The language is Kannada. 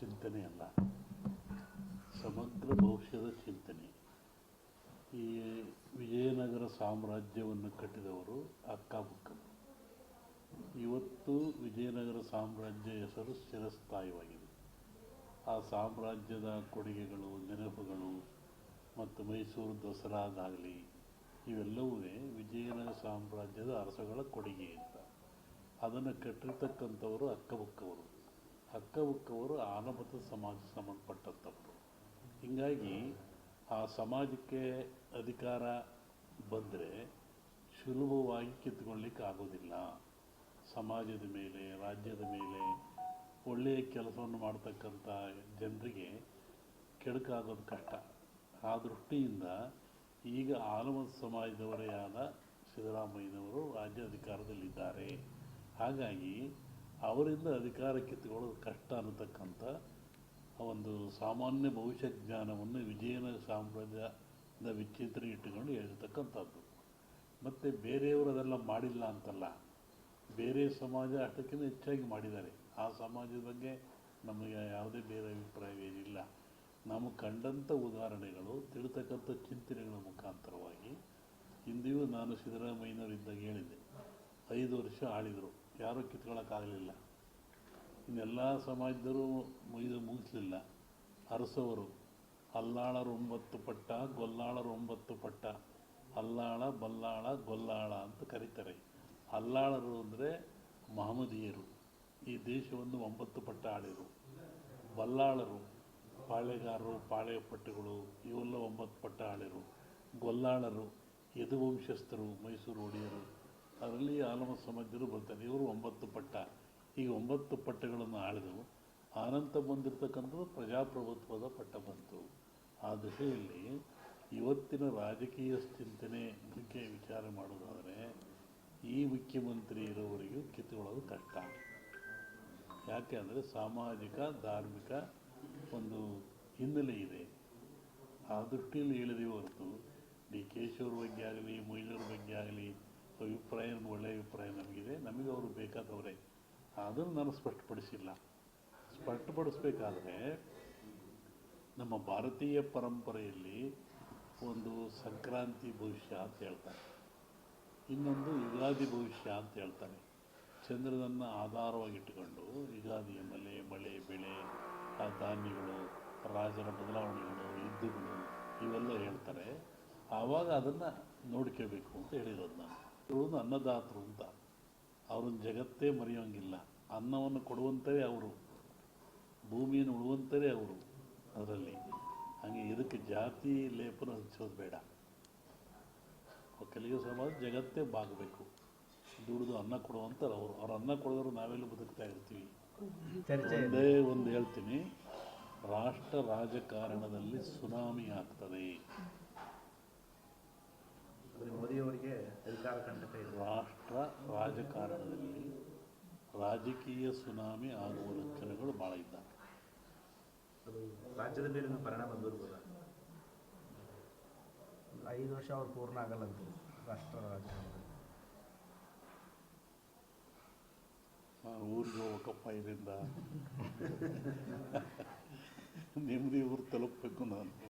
ಚಿಂತನೆ ಅಲ್ಲ. ಸಮಗ್ರ ಭವಿಷ್ಯದ ಚಿಂತನೆ. ಈ ವಿಜಯನಗರ ಸಾಮ್ರಾಜ್ಯವನ್ನು ಕಟ್ಟಿದವರು ಅಕ್ಕಬುಕ್ಕರು ಇವತ್ತು ವಿಜಯನಗರ ಸಾಮ್ರಾಜ್ಯ ಹೆಸರು ಚಿರಸ್ಥಾಯಿಯಾಗಿದೆ ಆ ಸಾಮ್ರಾಜ್ಯದ ಕೊಡುಗೆಗಳು, ನೆನಪುಗಳು ಮತ್ತು ಮೈಸೂರು ದಸರಾದಾಗಲಿ ಇವೆಲ್ಲವೂ ವಿಜಯನಗರ ಸಾಮ್ರಾಜ್ಯದ ಅರಸಗಳ ಕೊಡುಗೆ ಅಂತ ಅದನ್ನು ಕಟ್ಟಿರ್ತಕ್ಕಂಥವರು ಅಕ್ಕಬುಕ್ಕವರು ಅಕ್ಕಬುಕ್ಕವರು ಆನಭತ ಸಮಾಜ ಸಂಬಂಧಪಟ್ಟಂಥವ್ರು. ಹೀಗಾಗಿ ಆ ಸಮಾಜಕ್ಕೆ ಅಧಿಕಾರ ಬಂದರೆ ಸುಲಭವಾಗಿ ಕಿತ್ಕೊಳ್ಳಿಕ್ಕೆ ಆಗೋದಿಲ್ಲ. ಸಮಾಜದ ಮೇಲೆ, ರಾಜ್ಯದ ಮೇಲೆ ಒಳ್ಳೆಯ ಕೆಲಸವನ್ನು ಮಾಡ್ತಕ್ಕಂಥ ಜನರಿಗೆ ಕೆಡುಕಾಗೋದು ಕಷ್ಟ. ಆ ದೃಷ್ಟಿಯಿಂದ ಈಗ ಆಲಮತ ಸಮಾಜದವರೇ ಆದ ಸಿದ್ದರಾಮಯ್ಯನವರು ರಾಜ್ಯ ಅಧಿಕಾರದಲ್ಲಿದ್ದಾರೆ ಹಾಗಾಗಿ ಅವರಿಂದ ಅಧಿಕಾರ ಕಿತ್ತುಕೊಳ್ಳೋದು ಕಷ್ಟ ಅನ್ನತಕ್ಕಂಥ ಒಂದು ಸಾಮಾನ್ಯ ಭವಿಷ್ಯ ಜ್ಞಾನವನ್ನು ವಿಜಯನ ಸಾಮ್ರಾಜ್ಯದ ವಿಚಿತ್ರ ಇಟ್ಟುಕೊಂಡು ಹೇಳಿರ್ತಕ್ಕಂಥದ್ದು. ಮತ್ತು ಬೇರೆಯವರು ಅದೆಲ್ಲ ಮಾಡಿಲ್ಲ ಅಂತಲ್ಲ, ಬೇರೆ ಸಮಾಜ ಅಷ್ಟಕ್ಕಿಂತ ಹೆಚ್ಚಾಗಿ ಮಾಡಿದ್ದಾರೆ. ಆ ಸಮಾಜದ ಬಗ್ಗೆ ನಮಗೆ ಯಾವುದೇ ಬೇರೆ ಅಭಿಪ್ರಾಯವೇನಿಲ್ಲ ನಾವು ಕಂಡಂಥ ಉದಾಹರಣೆಗಳು, ತಿಳಿತಕ್ಕಂಥ ಚಿಂತನೆಗಳ ಮುಖಾಂತರವಾಗಿ ಹಿಂದೆಯೂ ನಾನು ಸಿದ್ದರಾಮಯ್ಯನವರಿದ್ದಾಗ ಹೇಳಿದ್ದೆ, ಐದು ವರ್ಷ ಆಳಿದರು. ಯಾರೂ ಕಿತ್ಕೊಳ್ಳೋಕ್ಕಾಗಲಿಲ್ಲ ಇನ್ನೆಲ್ಲ ಸಮಾಜದರು ಮುಗಿದು ಮುಗಿಸಲಿಲ್ಲ. ಅರಸವರು ಅಲ್ಲಾಳರು ಒಂಬತ್ತು ಪಟ್ಟ ಗೊಲ್ಲಾಳರು ಒಂಬತ್ತು ಪಟ್ಟ, ಅಲ್ಲಾಳ, ಬಲ್ಲಾಳ, ಗೊಲ್ಲಾಳ ಅಂತ ಕರೀತಾರೆ. ಅಲ್ಲಾಳರು ಅಂದರೆ ಮಹಮ್ಮದೀಯರು. ಈ ದೇಶವನ್ನು ಒಂಬತ್ತು ಪಟ್ಟ ಆಳಿದರು ಬಲ್ಲಾಳರು, ಪಾಳೆಗಾರರು ಪಾಳೆಯಪಟ್ಟುಗಳು ಇವೆಲ್ಲ ಒಂಬತ್ತು ಪಟ್ಟ ಆಳಿರು. ಗೊಲ್ಲಾಳರು, ಯದುವಂಶಸ್ಥರು, ಮೈಸೂರು ಒಡೆಯರು. ಅದರಲ್ಲಿ ಆಲಮ ಸಮಾಜರು ಬರ್ತಾರೆ. ಇವರು ಒಂಬತ್ತು ಪಟ್ಟ. ಈ ಒಂಬತ್ತು ಪಟ್ಟಗಳನ್ನು ಆಳಿದವು. ಆನಂತ ಬಂದಿರತಕ್ಕಂಥದ್ದು ಪ್ರಜಾಪ್ರಭುತ್ವದ ಪಟ್ಟ ಬಂತು. ಆ ದಿಶೆಯಲ್ಲಿ ಇವತ್ತಿನ ರಾಜಕೀಯ ಚಿಂತನೆ ಬಗ್ಗೆ ವಿಚಾರ ಮಾಡೋದಾದರೆ ಈ ಮುಖ್ಯಮಂತ್ರಿ ಇರೋವರೆಗೂ ಕಿತ್ತುಕೊಳ್ಳೋದು ಕಷ್ಟ. ಯಾಕೆ ಅಂದರೆ ಸಾಮಾಜಿಕ, ಧಾರ್ಮಿಕ ಒಂದು ಹಿನ್ನೆಲೆ ಇದೆ. ಆ ದೃಷ್ಟಿಯಲ್ಲಿ ಹೇಳಿದೆ ಹೊರತು ಡಿ ಕೆ ಶಿವರ ಬಗ್ಗೆ ಆಗಲಿ ಮೊಯ್ಲೂರ ಬಗ್ಗೆ ಆಗಲಿ ಅಭಿಪ್ರಾಯ ಒಳ್ಳೆಯ ಅಭಿಪ್ರಾಯ ನಮಗಿದೆ. ನಮಗೆ ಅವರು ಬೇಕಾದವರೇ. ಅದನ್ನು ನಾನು ಸ್ಪಷ್ಟಪಡಿಸಿಲ್ಲ. ಸ್ಪಷ್ಟಪಡಿಸ್ಬೇಕಾದ್ರೆ ನಮ್ಮ ಭಾರತೀಯ ಪರಂಪರೆಯಲ್ಲಿ ಒಂದು ಸಂಕ್ರಾಂತಿ ಭವಿಷ್ಯ ಅಂತ ಹೇಳ್ತಾರೆ. ಇನ್ನೊಂದು ಯುಗಾದಿ ಭವಿಷ್ಯ ಅಂತ ಹೇಳ್ತಾರೆ. ಚಂದ್ರನನ್ನು ಆಧಾರವಾಗಿಟ್ಟುಕೊಂಡು ಯುಗಾದಿಯ ಮಲೆ, ಮಳೆ, ಬೆಳೆ ಧಾನ್ಯಗಳು, ರಾಜರ ಬದಲಾವಣೆಗಳು, ಯುದ್ಧಗಳು ಇವೆಲ್ಲ ಹೇಳ್ತಾರೆ. ಆವಾಗ ಅದನ್ನು ನೋಡ್ಕೋಬೇಕು ಅಂತ ಹೇಳಿರೋದು ನಾನು. ಇವರು ಅನ್ನದಾತರು ಅಂತ. ಅವ್ರನ್ನ ಜಗತ್ತೇ ಮರೆಯೋಂಗಿಲ್ಲ. ಅನ್ನವನ್ನು ಕೊಡುವಂಥವೇ ಅವರು. ಭೂಮಿಯನ್ನು ಉಳುವಂಥವೇ ಅವರು ಅದರಲ್ಲಿ. ಹಾಗೆ ಇದಕ್ಕೆ ಜಾತಿ ಲೇಪನ ಹಚ್ಚೋದು ಬೇಡ. ಕೆಲವು ಸಮಾಜ ಜಗತ್ತೇ ಬಾಗಬೇಕು. ದುಡಿದು ಅನ್ನ ಕೊಡುವಂಥವ್ರು ಅವರು. ಅವ್ರ ಅನ್ನ ಕೊಡೋರು ನಾವೆಲ್ಲ ಬದುಕ್ತಾ ಇರ್ತೀವಿ. ಒಂದೇ ಒಂದು ಹೇಳ್ತೀನಿ. ರಾಷ್ಟ್ರ ರಾಜಕಾರಣದಲ್ಲಿ ಸುನಾಮಿ ಆಗ್ತದೆ ಅಂದ್ರೆ ಇದೆ. ರಾಷ್ಟ್ರ ರಾಜಕಾರಣದಲ್ಲಿ ರಾಜಕೀಯ ಸುನಾಮಿ ಆಗುವ ಲಕ್ಷಣಗಳು ಬಹಳ ಇದ್ದಾವೆ. ರಾಜ್ಯದ ಮೇಲಿನ ಪರಿಣಾಮ ಬೀರ್ಬೋದ? ಐದು ವರ್ಷ ಅವ್ರು ಪೂರ್ಣ ಆಗಲ್ಲ ಅಂತ ರಾಷ್ಟ್ರ ರಾಜಕಾರಣದಲ್ಲಿ. ಊರಿಗೆ ಹೋಗಪ್ಪ ಇದರಿಂದ ನೆಮ್ಮದಿ ಊರು ತಲುಪಬೇಕು ನಾನು.